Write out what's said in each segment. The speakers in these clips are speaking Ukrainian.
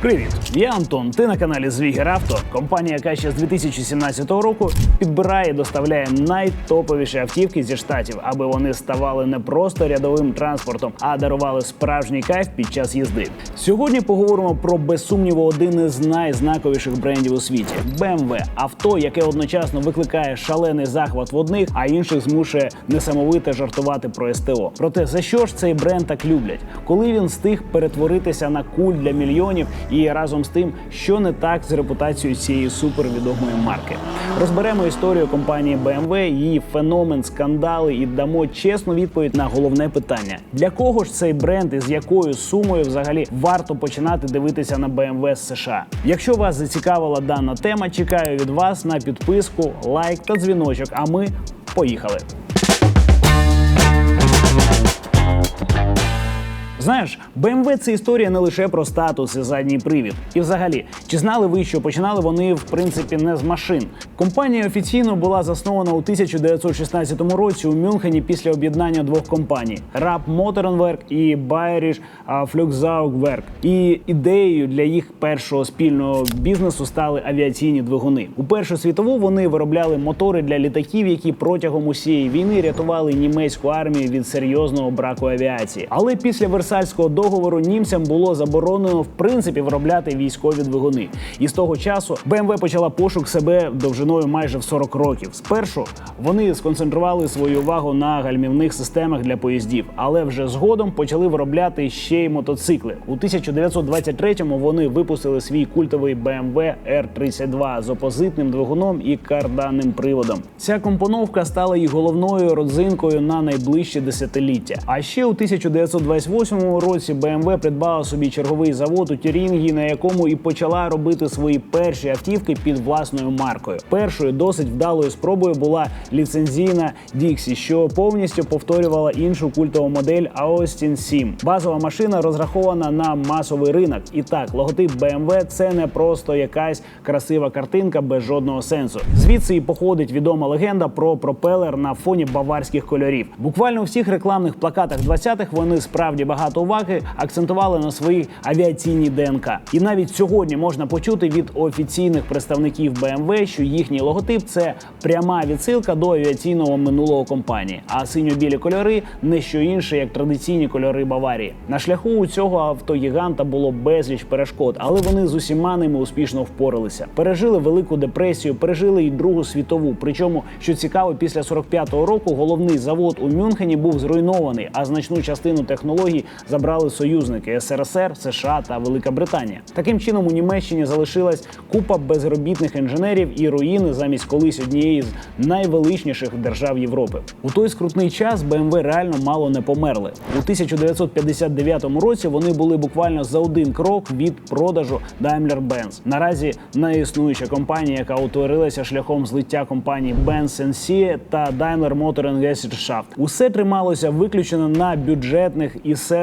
Привіт, я Антон. Ти на каналі Звігер Авто. Компанія, яка ще з 2017 року підбирає і доставляє найтоповіші автівки зі штатів, аби вони ставали не просто рядовим транспортом, а дарували справжній кайф під час їзди. Сьогодні поговоримо про без сумніву один із найзнаковіших брендів у світі BMW. авто, яке одночасно викликає шалений захват в одних, а інших змушує несамовито жартувати про СТО. Проте за що ж цей бренд так люблять? Коли він встиг перетворитися на культ для мільйонів, і разом з тим, що не так з репутацією цієї супервідомої марки. Розберемо історію компанії BMW, її феномен, скандали і дамо чесну відповідь на головне питання: для кого ж цей бренд і з якою сумою взагалі варто починати дивитися на BMW з США? Якщо вас зацікавила дана тема, чекаю від вас на підписку, лайк та дзвіночок. А ми поїхали. Знаєш, BMW – це історія не лише про статус і задній привід. І взагалі, чи знали ви, що починали вони в принципі не з машин? Компанія офіційно була заснована у 1916 році у Мюнхені після об'єднання двох компаній: Rapp Motorenwerk і Bayerische Flugzeugwerk. І ідеєю для їх першого спільного бізнесу стали авіаційні двигуни. У Першу світову вони виробляли мотори для літаків, які протягом усієї війни рятували німецьку армію від серйозного браку авіації. Але після Версальського договору німцям було заборонено в принципі виробляти військові двигуни. І з того часу BMW почала пошук себе довжиною майже в 40 років. Спершу вони сконцентрували свою увагу на гальмівних системах для поїздів, але вже згодом почали виробляти ще й мотоцикли. У 1923-му вони випустили свій культовий BMW R32 з опозитним двигуном і карданним приводом. Ця компоновка стала їх головною родзинкою на найближче десятиліття. А ще у 1928 році BMW придбала собі черговий завод у Тюрінгі, на якому і почала робити свої перші автівки під власною маркою. Першою досить вдалою спробою була ліцензійна Dixie, що повністю повторювала іншу культову модель Austin 7. Базова машина розрахована на масовий ринок. І так, логотип BMW – це не просто якась красива картинка без жодного сенсу. Звідси і походить відома легенда про пропелер на фоні баварських кольорів. Буквально у всіх рекламних плакатах 20-х вони справді багато уваги акцентували на своїй авіаційній ДНК. І навіть сьогодні можна почути від офіційних представників BMW, що їхній логотип це пряма відсилка до авіаційного минулого компанії. А синьо-білі кольори не що інше, як традиційні кольори Баварії. На шляху у цього автогіганта було безліч перешкод, але вони з усіма ними успішно впоралися. Пережили велику депресію, пережили і Другу світову. Причому, що цікаво, після 45-го року головний завод у Мюнхені був зруйнований, а значну частину технологій забрали союзники СРСР, США та Велика Британія. Таким чином у Німеччині залишилась купа безробітних інженерів і руїни замість колись однієї з найвеличніших держав Європи. У той скрутний час BMW реально мало не померли. У 1959 році вони були буквально за один крок від продажу Daimler-Benz. Наразі неіснуюча компанія, яка утворилася шляхом злиття компаній Benz Sensie та Daimler Motor Gesellschaft. Усе трималося виключно на бюджетних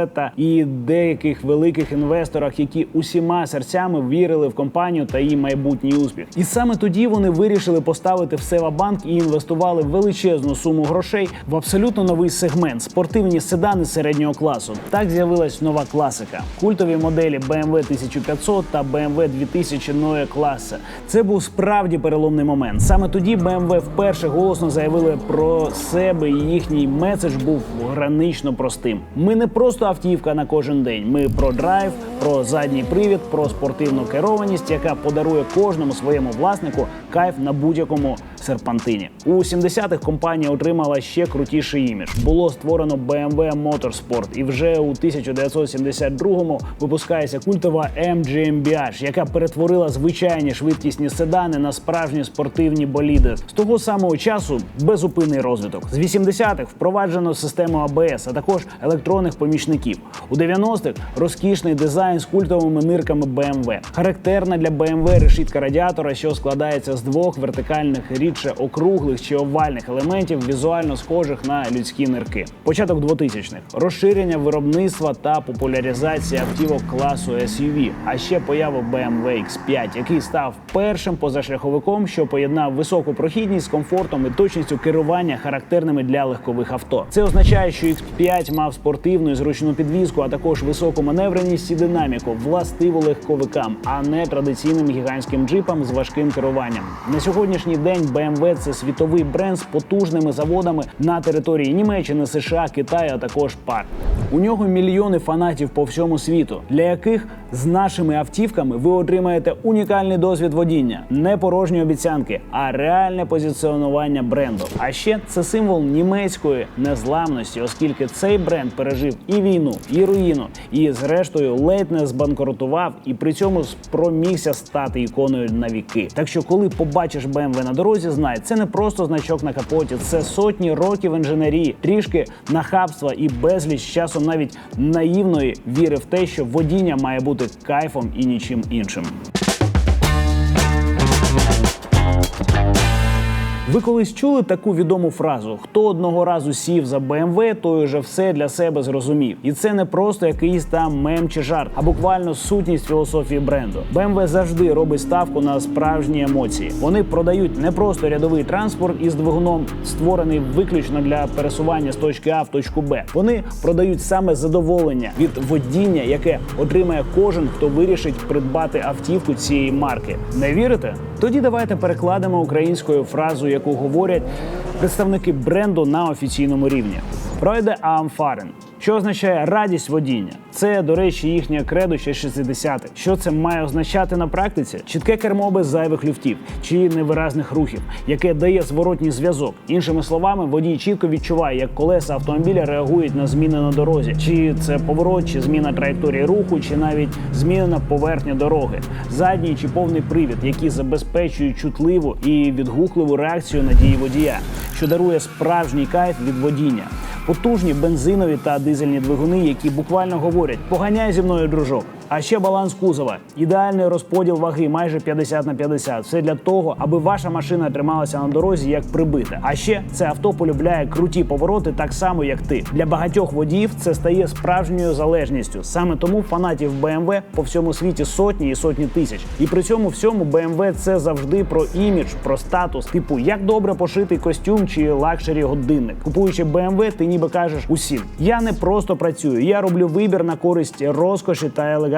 ісета і деяких великих інвесторах, які усіма серцями вірили в компанію та її майбутній успіх. І саме тоді вони вирішили поставити в Севабанк і інвестували величезну суму грошей в абсолютно новий сегмент спортивні седани середнього класу. Так з'явилась нова класика. Культові моделі BMW 1500 та BMW 2000 Neue класа. Це був справді переломний момент. Саме тоді BMW вперше голосно заявили про себе, і їхній меседж був гранично простим. Ми не просто автівка на кожен день. Ми про драйв, про задній привід, про спортивну керованість, яка подарує кожному своєму власнику кайф на будь-якому серпантині. У 70-х компанія отримала ще крутіший імідж. Було створено BMW Motorsport, і вже у 1972-му випускається культова MGMBH, яка перетворила звичайні швидкісні седани на справжні спортивні боліди. З того самого часу безупинний розвиток. З 80-х впроваджено систему АБС, а також електронних помічників. У 90-х розкішний дизайн з культовими нирками BMW. Характерна для BMW решітка радіатора, що складається з двох вертикальних рід швидше округлих чи овальних елементів, візуально схожих на людські нирки. Початок 2000-х. розширення виробництва та популяризація автівок класу SUV, а ще поява BMW X5, який став першим позашляховиком, що поєднав високу прохідність з комфортом і точністю керування характерними для легкових авто. Це означає, що X5 мав спортивну і зручну підвізку, а також високу маневреність і динаміку, властиву легковикам, а не традиційним гігантським джипам з важким керуванням. На сьогоднішній день BMW – це світовий бренд з потужними заводами на території Німеччини, США, Китаю, а також пар. У нього мільйони фанатів по всьому світу, для яких з нашими автівками ви отримаєте унікальний досвід водіння, не порожні обіцянки, а реальне позиціонування бренду. А ще це символ німецької незламності, оскільки цей бренд пережив і війну, і руїну, і зрештою ледь не збанкрутував, і при цьому спромігся стати іконою на віки. Так що, коли побачиш BMW на дорозі, знай, це не просто значок на капоті, це сотні років інженерії, трішки нахабства і безліч часом навіть наївної віри в те, що водіння має бути кайфом і нічим іншим. Ви колись чули таку відому фразу: хто одного разу сів за BMW, той уже все для себе зрозумів. І це не просто якийсь там мем чи жарт, а буквально сутність філософії бренду. BMW завжди робить ставку на справжні емоції. Вони продають не просто рядовий транспорт із двигуном, створений виключно для пересування з точки А в точку Б. Вони продають саме задоволення від водіння, яке отримає кожен, хто вирішить придбати автівку цієї марки. Не вірите? Тоді давайте перекладемо українською фразу, яку говорять представники бренду на офіційному рівні. Пройде Амфарен, що означає радість водіння. Це, до речі, їхнє кредо ще 60-х. Що це має означати на практиці? Чітке кермо без зайвих люфтів чи невиразних рухів, яке дає зворотній зв'язок. Іншими словами, водій чітко відчуває, як колеса автомобіля реагують на зміни на дорозі, чи це поворот, чи зміна траєкторії руху, чи навіть змінена поверхня дороги, задній чи повний привід, які забезпечують чутливу і відгукливу реакцію на дії водія, що дарує справжній кайф від водіння. Потужні бензинові та дизельні двигуни, які буквально говорять: поганяй зі мною, дружок. А ще баланс кузова, ідеальний розподіл ваги, майже 50 на 50. Все для того, аби ваша машина трималася на дорозі як прибита. А ще це авто полюбляє круті повороти так само, як ти. Для багатьох водіїв це стає справжньою залежністю. Саме тому фанатів BMW по всьому світі сотні і сотні тисяч. І при цьому всьому BMW – це завжди про імідж, про статус, типу як добре пошитий костюм чи лакшері годинник. Купуючи BMW, ти ніби кажеш усім: я не просто працюю, я роблю вибір на користь розкоші та елегантності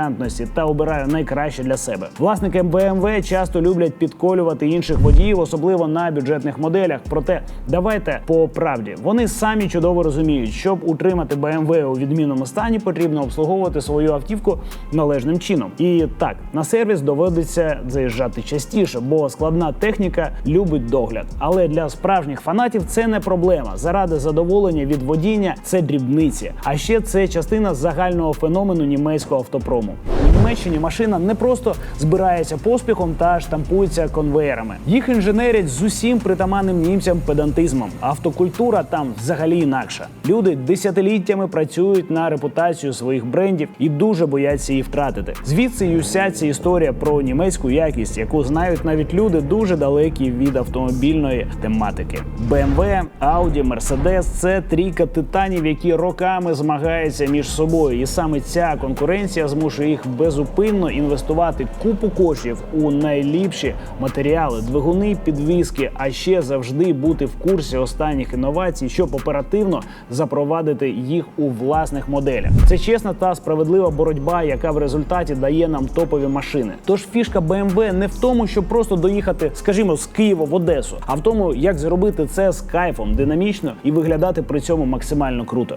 та обираю найкраще для себе. Власники BMW часто люблять підколювати інших водіїв, особливо на бюджетних моделях. Проте давайте по правді вони самі чудово розуміють, щоб утримати BMW у відмінному стані, потрібно обслуговувати свою автівку належним чином. І так на сервіс доводиться заїжджати частіше, бо складна техніка любить догляд. Але для справжніх фанатів це не проблема. Заради задоволення від водіння це дрібниці. А ще це частина загального феномену німецького автопрому. У Німеччині машина не просто збирається поспіхом та штампується конвеєрами. Їх інженерять з усім притаманним німцям педантизмом. Автокультура там взагалі інакша. Люди десятиліттями працюють на репутацію своїх брендів і дуже бояться її втратити. Звідси й уся ця історія про німецьку якість, яку знають навіть люди дуже далекі від автомобільної тематики. BMW, Audi, Mercedes – це трійка титанів, які роками змагаються між собою, і саме ця конкуренція змушує їх безупинно інвестувати купу коштів у найліпші матеріали, двигуни, підвіски, а ще завжди бути в курсі останніх інновацій, щоб оперативно запровадити їх у власних моделях. Це чесна та справедлива боротьба, яка в результаті дає нам топові машини. Тож фішка BMW не в тому, щоб просто доїхати, скажімо, з Києва в Одесу, а в тому, як зробити це з кайфом, динамічно і виглядати при цьому максимально круто.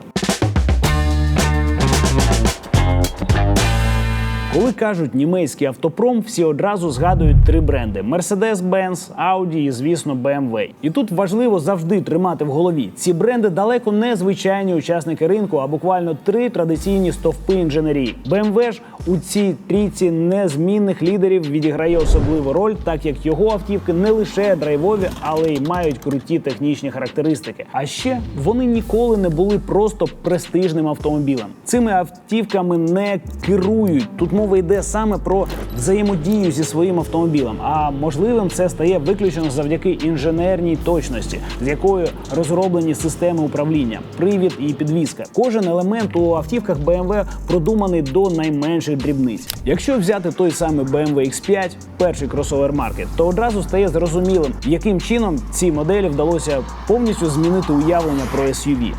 Коли кажуть німецький автопром, всі одразу згадують три бренди: Mercedes-Benz, Audi і, звісно, BMW. І тут важливо завжди тримати в голові. Ці бренди далеко не звичайні учасники ринку, а буквально три традиційні стовпи інженерії. BMW ж у цій трійці незмінних лідерів відіграє особливу роль, так як його автівки не лише драйвові, але й мають круті технічні характеристики. А ще вони ніколи не були просто престижним автомобілем. Цими автівками не керують. Тут мова йде саме про взаємодію зі своїм автомобілем. А можливим це стає виключно завдяки інженерній точності, з якою розроблені системи управління, привід і підвізка. Кожен елемент у автівках BMW продуманий до найменших дрібниць. Якщо взяти той самий BMW X5, перший кросовер марки, то одразу стає зрозумілим, яким чином цій моделі вдалося повністю змінити уявлення про SUV.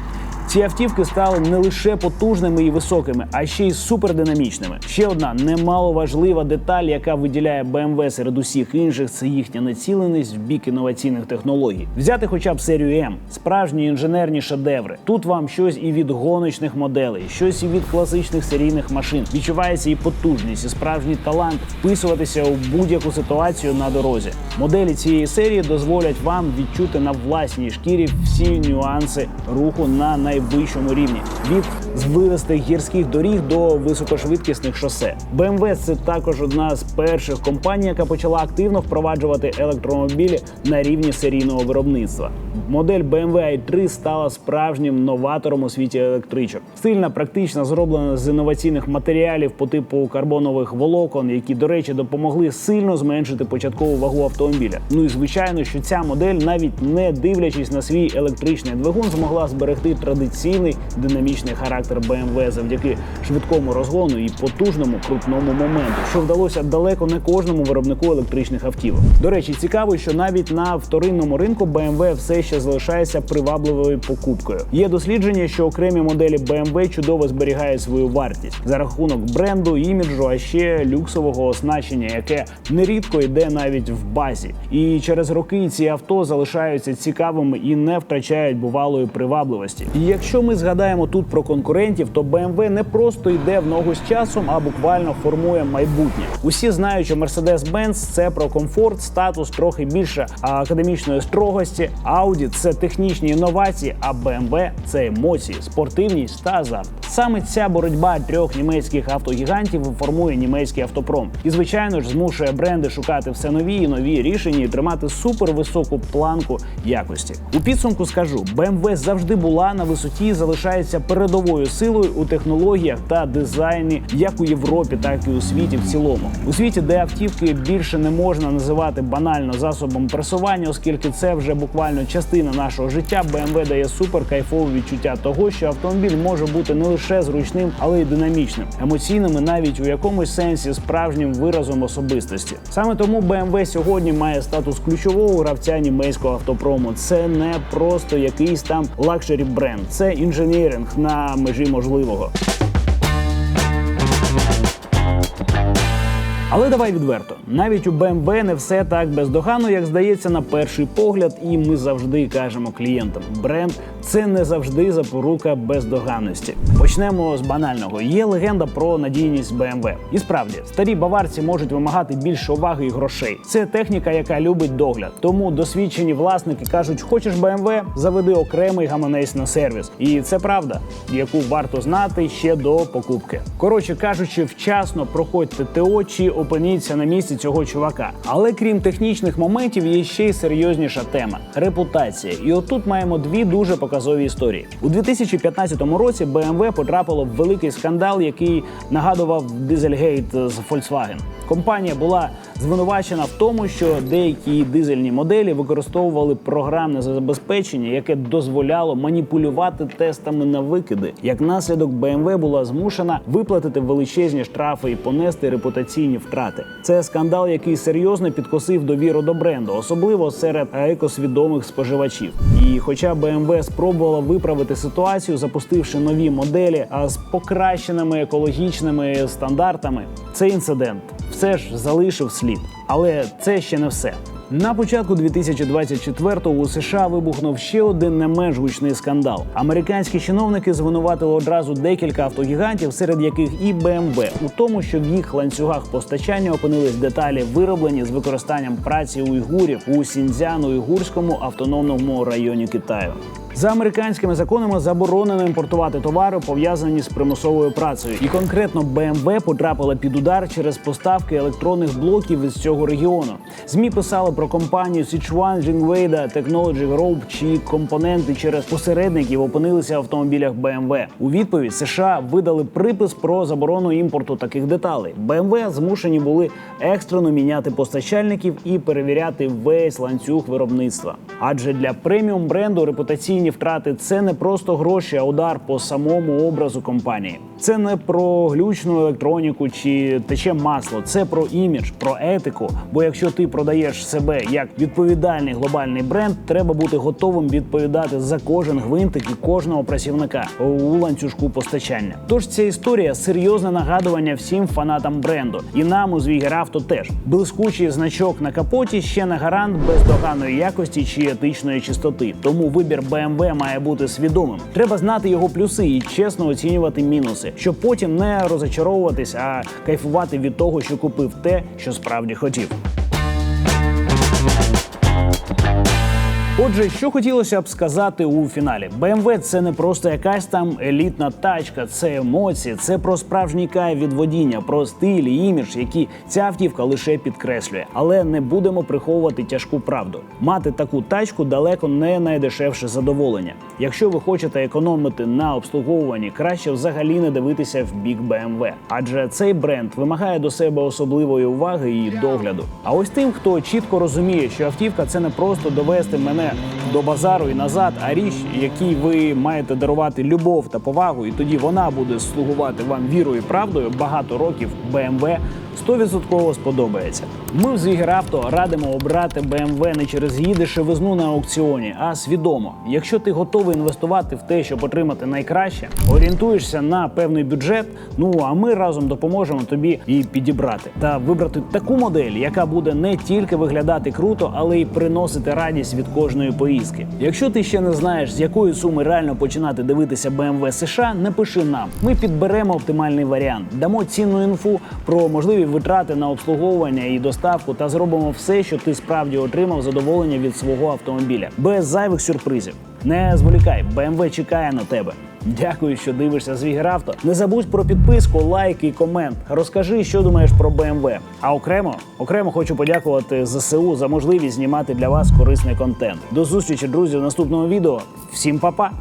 Ці автівки стали не лише потужними і високими, а ще й супердинамічними. Ще одна немаловажлива деталь, яка виділяє BMW серед усіх інших, це їхня націленість в бік інноваційних технологій. Взяти хоча б серію М, справжні інженерні шедеври. Тут вам щось і від гоночних моделей, щось і від класичних серійних машин. Відчувається і потужність, і справжній талант вписуватися у будь-яку ситуацію на дорозі. Моделі цієї серії дозволять вам відчути на власній шкірі всі нюанси руху на найвищому рівні від звивистих гірських доріг до високошвидкісних шосе. BMW – це також одна з перших компаній, яка почала активно впроваджувати електромобілі на рівні серійного виробництва. Модель BMW i3 стала справжнім новатором у світі електричок. Стильна, практично зроблена з інноваційних матеріалів по типу карбонових волокон, які, до речі, допомогли сильно зменшити початкову вагу автомобіля. Ну і звичайно, що ця модель, навіть не дивлячись на свій електричний двигун, змогла зберегти традиційний динамічний характер BMW завдяки швидкому розгону і потужному крутному моменту, що вдалося далеко не кожному виробнику електричних автівок. До речі, цікаво, що навіть на вторинному ринку BMW все ще залишається привабливою покупкою. Є дослідження, що окремі моделі BMW чудово зберігають свою вартість за рахунок бренду, іміджу, а ще люксового оснащення, яке нерідко йде навіть в базі. І через роки ці авто залишаються цікавими і не втрачають бувалої привабливості. І якщо ми згадаємо тут про конкурентів, то BMW не просто йде в ногу з часом, а буквально формує майбутнє. Усі знають, що Mercedes-Benz – це про комфорт, статус, трохи більше академічної строгості. Audi – це технічні інновації, а BMW – це емоції, спортивність та азарт. Саме ця боротьба трьох німецьких автогігантів формує німецький автопром. І звичайно ж змушує бренди шукати все нові і нові рішення і тримати супервисоку планку якості. У підсумку скажу, BMW завжди була на висоті, і залишається передовою силою у технологіях та дизайні, як у Європі, так і у світі в цілому. У світі, де автівки більше не можна називати банально засобом пересування, оскільки це вже буквально частина нашого життя. BMW дає супер кайфове відчуття того, що автомобіль може бути не лише зручним, але й динамічним, емоційним і навіть у якомусь сенсі справжнім виразом особистості. Саме тому BMW сьогодні має статус ключового гравця німецького автопрому. Це не просто якийсь там лакшері бренд, це інженеринг на межі можливого. Але давай відверто, навіть у BMW не все так бездоганно, як здається на перший погляд, і ми завжди кажемо клієнтам: бренд це не завжди запорука бездоганності. Почнемо з банального. Є легенда про надійність BMW. І справді, старі баварці можуть вимагати більше уваги і грошей. Це техніка, яка любить догляд. Тому досвідчені власники кажуть: хочеш BMW, заведи окремий гаманець на сервіс. І це правда, яку варто знати ще до покупки. Коротше кажучи, вчасно проходьте ТО чи опиніться на місці цього чувака. Але крім технічних моментів, є ще й серйозніша тема репутація. І отут маємо дві дуже показові історії. У 2015 році BMW потрапило в великий скандал, який нагадував дизельгейт з Volkswagen. Компанія була звинувачена в тому, що деякі дизельні моделі використовували програмне забезпечення, яке дозволяло маніпулювати тестами на викиди. Як наслідок, BMW була змушена виплатити величезні штрафи і понести репутаційні втрати. Це скандал, який серйозно підкосив довіру до бренду, особливо серед екосвідомих споживачів. І хоча BMW спробувала виправити ситуацію, запустивши нові моделі, а з покращеними екологічними стандартами, цей інцидент все ж залишив слід. Але це ще не все. На початку 2024-го у США вибухнув ще один не менш гучний скандал. Американські чиновники звинуватили одразу декілька автогігантів, серед яких і BMW, у тому, що в їх ланцюгах постачання опинились деталі, вироблені з використанням праці уйгурів у Сіньцзян-Уйгурському автономному районі Китаю. За американськими законами заборонено імпортувати товари, пов'язані з примусовою працею. І конкретно BMW потрапила під удар через поставки електронних блоків із цього регіону. Змі писали про компанію Sichuan Jingweida Technology Group, чиї компоненти через посередників опинилися в автомобілях BMW. У відповідь США видали припис про заборону імпорту таких деталей. BMW змушені були екстрено міняти постачальників і перевіряти весь ланцюг виробництва. Адже для преміум бренду репутаційні втрати це не просто гроші, а удар по самому образу компанії. Це не про глючну електроніку чи тече масло, це про імідж, про етику. Бо якщо ти продаєш себе як відповідальний глобальний бренд, треба бути готовим відповідати за кожен гвинтик і кожного працівника у ланцюжку постачання. Тож ця історія серйозне нагадування всім фанатам бренду, і нам у Звігеравто теж блискучий значок на капоті ще не гарант бездоганної якості чи етичної чистоти. Тому вибір BMW має бути свідомим. Треба знати його плюси і чесно оцінювати мінуси, щоб потім не розочаровуватись, а кайфувати від того, що купив те, що справді хотів. Отже, що хотілося б сказати у фіналі, BMW – це не просто якась там елітна тачка, це емоції, це про справжній кайф від водіння, про стиль імідж, які ця автівка лише підкреслює. Але не будемо приховувати тяжку правду. Мати таку тачку далеко не найдешевше задоволення. Якщо ви хочете економити на обслуговуванні, краще взагалі не дивитися в бік BMW. адже цей бренд вимагає до себе особливої уваги і догляду. А ось тим, хто чітко розуміє, що автівка це не просто довести мене до базару і назад, а річ, якій ви маєте дарувати любов та повагу, і тоді вона буде слугувати вам вірою і правдою. Багато років BMW 100% сподобається. Ми в Звігеравто радимо обрати BMW не через її дешевизну на аукціоні, а свідомо. Якщо ти готовий інвестувати в те, щоб отримати найкраще, орієнтуєшся на певний бюджет. Ну а ми разом допоможемо тобі її підібрати та вибрати таку модель, яка буде не тільки виглядати круто, але й приносити радість від кожної поїздки. Якщо ти ще не знаєш, з якої суми реально починати дивитися BMW США, напиши нам. Ми підберемо оптимальний варіант, дамо цінну інфу про можливі витрати на обслуговування і доставку, та зробимо все, щоб ти справді отримав задоволення від свого автомобіля без зайвих сюрпризів. Не зволікай, BMW чекає на тебе. Дякую, що дивишся Звігеравто. Не забудь про підписку, лайк і комент. Розкажи, що думаєш про BMW. А окремо, окремо хочу подякувати ЗСУ за можливість знімати для вас корисний контент. До зустрічі, друзі, в наступному відео. Всім па-па!